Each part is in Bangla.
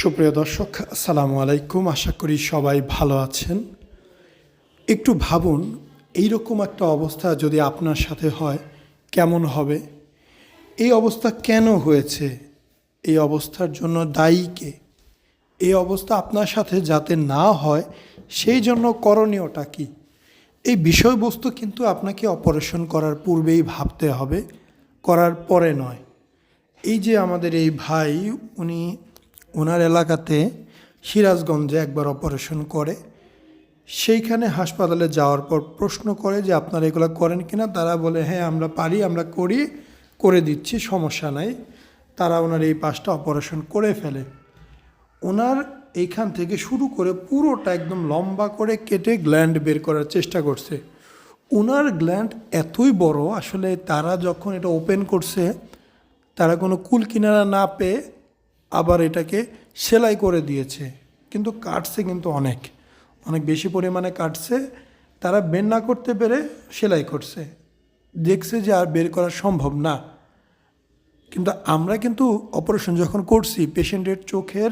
সুপ্রিয় দর্শক, আসসালামু আলাইকুম। আশা করি সবাই ভালো আছেন। একটু ভাবুন, এইরকম একটা অবস্থা যদি আপনার সাথে হয়, কেমন হবে? এই অবস্থা কেন হয়েছে? এই অবস্থার জন্য দায়ী কে? এই অবস্থা আপনার সাথে যাতে না হয়, সেই জন্য করণীয়টা কি? এই বিষয়বস্তু কিন্তু আপনাকে অপারেশন করার পূর্বেই ভাবতে হবে, করার পরে নয়। এই যে আমাদের এই ভাই, উনি ওনার এলাকাতে সিরাজগঞ্জে একবার অপারেশন করে। সেইখানে হাসপাতালে যাওয়ার পর প্রশ্ন করে যে, আপনারা এগুলো করেন কিনা? তারা বলে হ্যাঁ আমরা পারি, আমরা করি, করে দিচ্ছি, সমস্যা নাই। তারা ওনার এই পাশটা অপারেশন করে ফেলে। ওনার এইখান থেকে শুরু করে পুরোটা একদম লম্বা করে কেটে গ্ল্যান্ড বের করার চেষ্টা করছে। ওনার গ্ল্যান্ড এতই বড়, আসলে তারা যখন এটা ওপেন করছে, তারা কোনো কুল কিনারা না পেয়ে আবার এটাকে সেলাই করে দিয়েছে। কিন্তু কাটছে কিন্তু অনেক। অনেক বেশি পরিমাণে কাটছে। তারা বের না করতে পেরে সেলাই করছে। দেখছে যে আর বের করা সম্ভব না। কিন্তু আমরা কিন্তু অপারেশন যখন করছি পেশেন্টের চোখের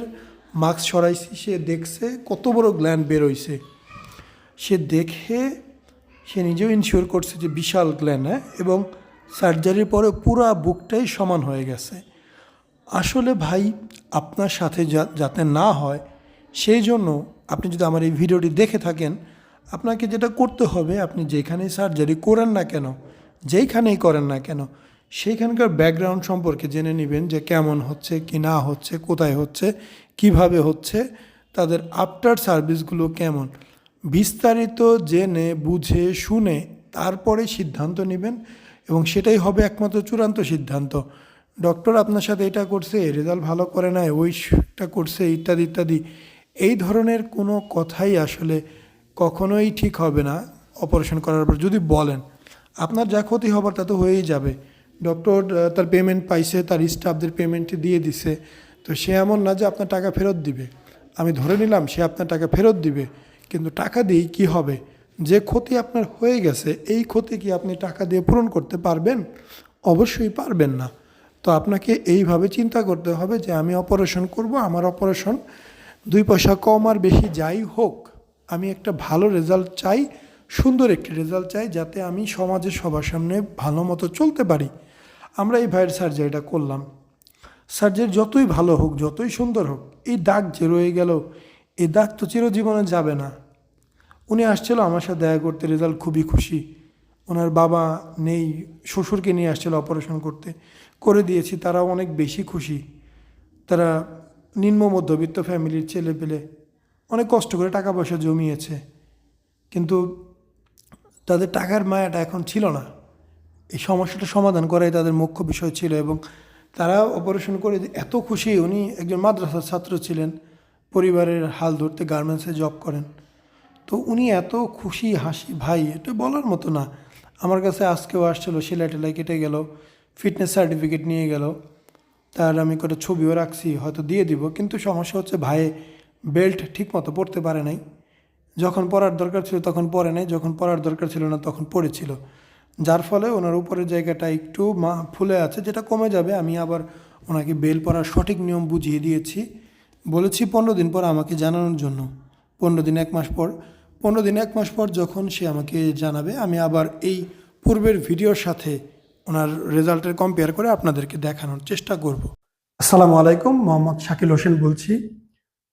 মাস্ক সরাইছি, সে দেখছে কত বড় গ্ল্যান্ড বেরোইছে সে দেখে সে নিজেও ইনশিওর করছে যে বিশাল গ্ল্যান্ড হ্যাঁ? এবং সার্জারির পরে পুরা বুকটাই সমান হয়ে গেছে। আসলে ভাই, আপনার সাথে যাতে না হয়, সেই জন্য আপনি যদি আমার এই ভিডিওটি দেখে থাকেন, আপনাকে যেটা করতে হবে, আপনি যেখানেই সার্জারি করেন না কেন, যেইখানেই করেন না কেন, সেইখানকার ব্যাকগ্রাউন্ড সম্পর্কে জেনে নেবেন যে কেমন হচ্ছে, কি না হচ্ছে, কোথায় হচ্ছে, কীভাবে হচ্ছে, তাদের আফটার সার্ভিসগুলো কেমন, বিস্তারিত জেনে, বুঝে, শুনে তারপরে সিদ্ধান্ত নেবেন এবং সেটাই হবে একমাত্র চূড়ান্ত সিদ্ধান্ত। ডক্টর আপনার সাথে এটা করছে রেজাল্ট ভালো করে নাই ওইটা করছে, ইত্যাদি ইত্যাদি। এই ধরনের কোনো কথাই আসলে কখনোই ঠিক হবে না অপারেশন করার পর। যদি বলেন, আপনার যা ক্ষতি হবার তা তো হয়েই যাবে। ডক্টর তার পেমেন্ট পাইছে, তার স্টাফদের পেমেন্টটি দিয়ে দিছে। তো সে এমন না যে আপনার টাকা ফেরত দিবে। আমি ধরে নিলাম, সে আপনার টাকা ফেরত দিবে, কিন্তু টাকা দিয়েই কী হবে? যে ক্ষতি আপনার হয়ে গেছে, এই ক্ষতি কি আপনি টাকা দিয়ে পূরণ করতে পারবেন? অবশ্যই পারবেন না। তো আপনাকে এইভাবে চিন্তা করতে হবে যে আমি অপারেশন করব, আমার অপারেশন দুই পয়সা কম আর বেশি যাই হোক, আমি একটা ভালো রেজাল্ট চাই, সুন্দর একটি রেজাল্ট চাই, যাতে আমি সমাজে সবার সামনে ভালো মতো চলতে পারি। আমরা এই ভাইয়ের সার্জারিটা করলাম। সার্জারি যতই ভালো হোক, যতই সুন্দর হোক, এই দাগ যে রয়ে গেল, এই দাগ তো চিরজীবনে যাবে না। উনি আসছিল আমার সাথে দেখা করতে, রেজাল্ট খুবই খুশি। ওনার বাবা নেই, শ্বশুরকে নিয়ে আসছিল অপারেশন করতে। করে দিয়েছি তারা অনেক বেশি খুশি। তারা নিম্ন মধ্যবিত্ত ফ্যামিলির ছেলে পেলে অনেক কষ্ট করে টাকা পয়সা জমিয়েছে। কিন্তু তাদের টাকার মায়াটা এখন ছিল না। এই সমস্যাটা সমাধান করাই তাদের মুখ্য বিষয় ছিল এবং তারা অপারেশন করে এত খুশি, উনি একজন মাদ্রাসার ছাত্র ছিলেন, পরিবারের হাল ধরতে গার্মেন্টসে জব করেন। তো উনি এত খুশি, হাসি, ভাই, এটা বলার মতো না। আমার কাছে আজকেও আসছিল, সেলাই টেলাই কেটে গেল ফিটনেস সার্টিফিকেট নিয়ে গেল। তার আমি কটা ছবিও রাখছি, হয়তো দিয়ে দিব, কিন্তু সমস্যা হচ্ছে ভাইয়ে বেল্ট ঠিক মতো পরতে পারে নাই। যখন পরার দরকার ছিল তখন পরে নাই, যখন পরার দরকার ছিল না তখন পড়েছিল। যার ফলে ওনার উপরের জায়গাটা একটু মা, ফুলে আছে, যেটা কমে যাবে, আমি আবার ওনাকে বেল পরার সঠিক নিয়ম বুঝিয়ে দিয়েছি। বলেছি পনেরো দিন পর আমাকে জানানোর জন্য, পনেরো দিন, এক মাস পর। পনেরো দিন, এক মাস পর যখন সে আমাকে জানাবে, আমি আবার এই পূর্বের ভিডিওর সাথে ওনার রেজাল্টের কম্পেয়ার করে আপনাদেরকে দেখানোর চেষ্টা করব। আসসালামু আলাইকুম, মোহাম্মদ শাকিল হোসেন বলছি।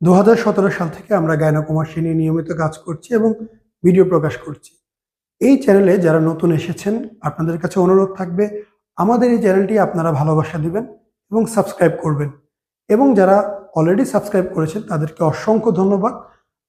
দু হাজার সতেরো সাল থেকে আমরা গায়নাকুমাসী নিয়ে নিয়মিত কাজ করছি এবং ভিডিও প্রকাশ করছি। এই চ্যানেলে যারা নতুন এসেছেন, আপনাদের কাছে অনুরোধ থাকবে, আমাদের এই চ্যানেলটি আপনারা ভালোবাসা দিবেন এবং সাবস্ক্রাইব করবেন। এবং যারা অলরেডি সাবস্ক্রাইব করেছেন, তাদেরকে অসংখ্য ধন্যবাদ।